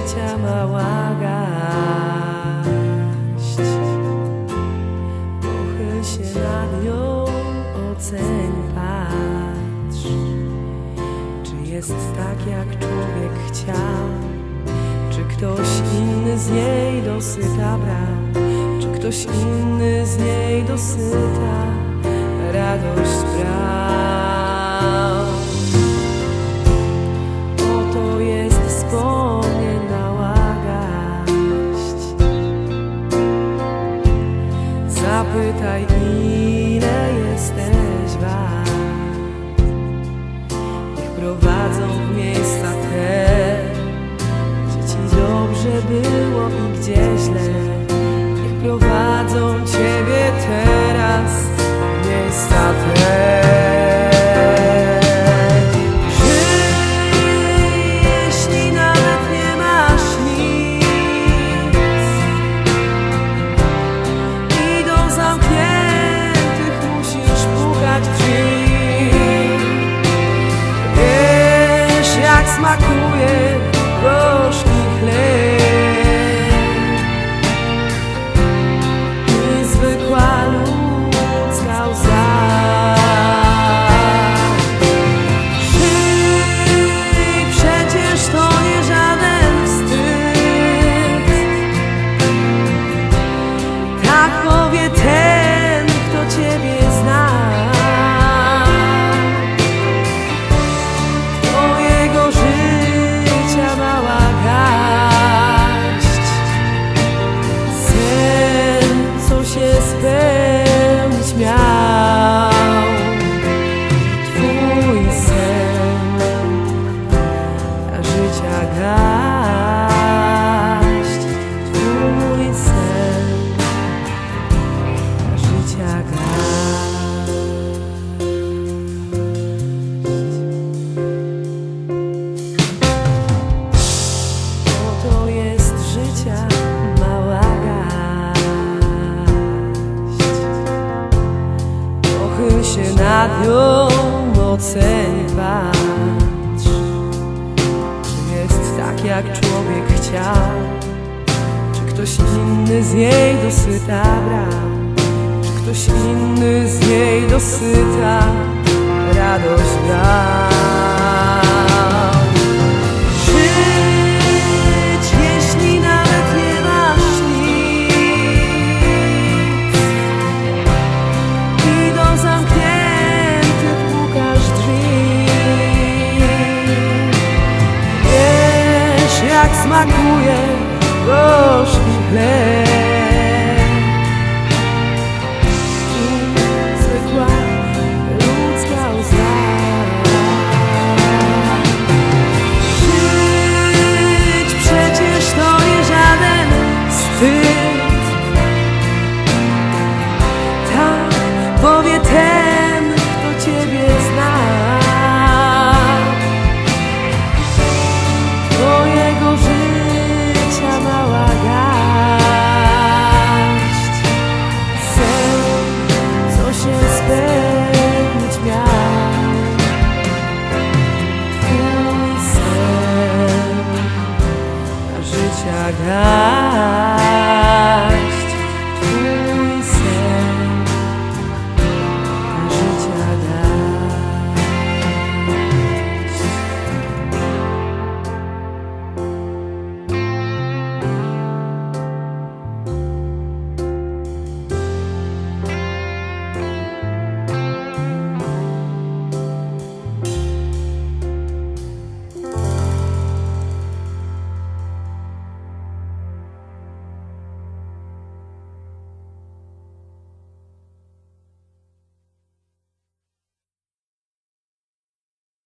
Życia mała gaść. Pochyl się nad nią, oceń, patrz. Czy jest tak, jak człowiek chciał? Czy ktoś inny z niej dosyta brał? Czy ktoś inny z niej dosyta radość brał? Zapytaj, ile jesteś wart. Niech prowadzą w miejsca te, gdzie ci dobrze było i gdzie źle. Smakuje gorzki się nad nią, oceń, patrz. Czy jest tak, jak człowiek chciał? Czy ktoś inny z niej dosyta brał? Czy ktoś inny z niej dosyta jak smakuje gorzki chleb God.